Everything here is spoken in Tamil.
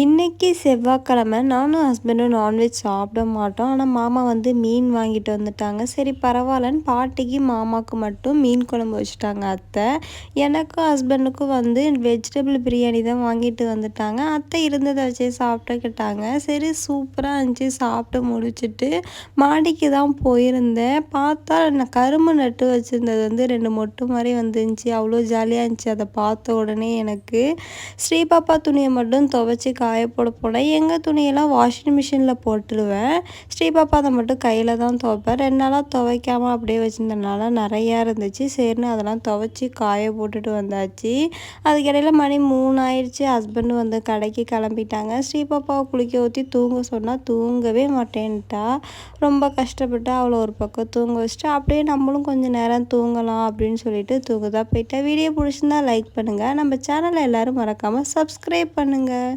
இன்றைக்கி செவ்வாய்க்கிழமை நானும் ஹஸ்பண்டும் நான்வெஜ் சாப்பிட மாட்டோம். ஆனால் மாமா வந்து மீன் வாங்கிட்டு வந்துட்டாங்க. சரி பரவாயில்லன்னு பாட்டிக்கு மாமாவுக்கு மட்டும் மீன் குழம்பு வச்சுட்டாங்க அத்தை. எனக்கும் ஹஸ்பண்டுக்கும் வந்து வெஜிடபிள் பிரியாணி தான் வாங்கிட்டு வந்துட்டாங்க. அத்தை இருந்ததை வச்சே சாப்பிட்டுக்கிட்டாங்க சரி சூப்பராக இருந்துச்சு. சாப்பிட்டு முடிச்சுட்டு மாடிக்கு தான் போயிருந்தேன். பார்த்தா நான் கரும்பு நட்டு வச்சுருந்தது வந்து ரெண்டு மொட்டு மாதிரி வந்துருந்துச்சு. அவ்வளோ ஜாலியாக இருந்துச்சு. அதை பார்த்த உடனே எனக்கு ஸ்ரீபாப்பா துணியை மட்டும் துவைச்சி காய போட போட எங்கள் துணியெல்லாம் வாஷிங் மிஷினில் போட்டுருவேன். ஸ்ரீபாப்பா அதை மட்டும் கையில் தான் துவைப்பேன். ரெண்டு நாளாக துவைக்காமல் அப்படியே வச்சுருந்தனால நிறையா இருந்துச்சு. சரின்னு அதெல்லாம் துவைச்சி காய போட்டுட்டு வந்தாச்சு. அதுக்கிடையில் மணி மூணு ஆயிடுச்சு ஹஸ்பண்டு வந்து கடைக்கு கிளம்பிட்டாங்க. ஸ்ரீபாப்பாவை குளிக்க ஊற்றி தூங்க சொன்னால் தூங்கவே மாட்டேன்ட்டா. ரொம்ப கஷ்டப்பட்டு அவளை ஒரு பக்கம் தூங்க வச்சுட்டு அப்படியே நம்மளும் கொஞ்சம் நேரம் தூங்கலாம் அப்படின்னு சொல்லிட்டு தூங்குதா போயிட்டேன் வீடியோ பிடிச்சிருந்தா லைக் பண்ணுங்கள் நம்ம சேனலை எல்லோரும் மறக்காமல் சப்ஸ்கிரைப் பண்ணுங்கள்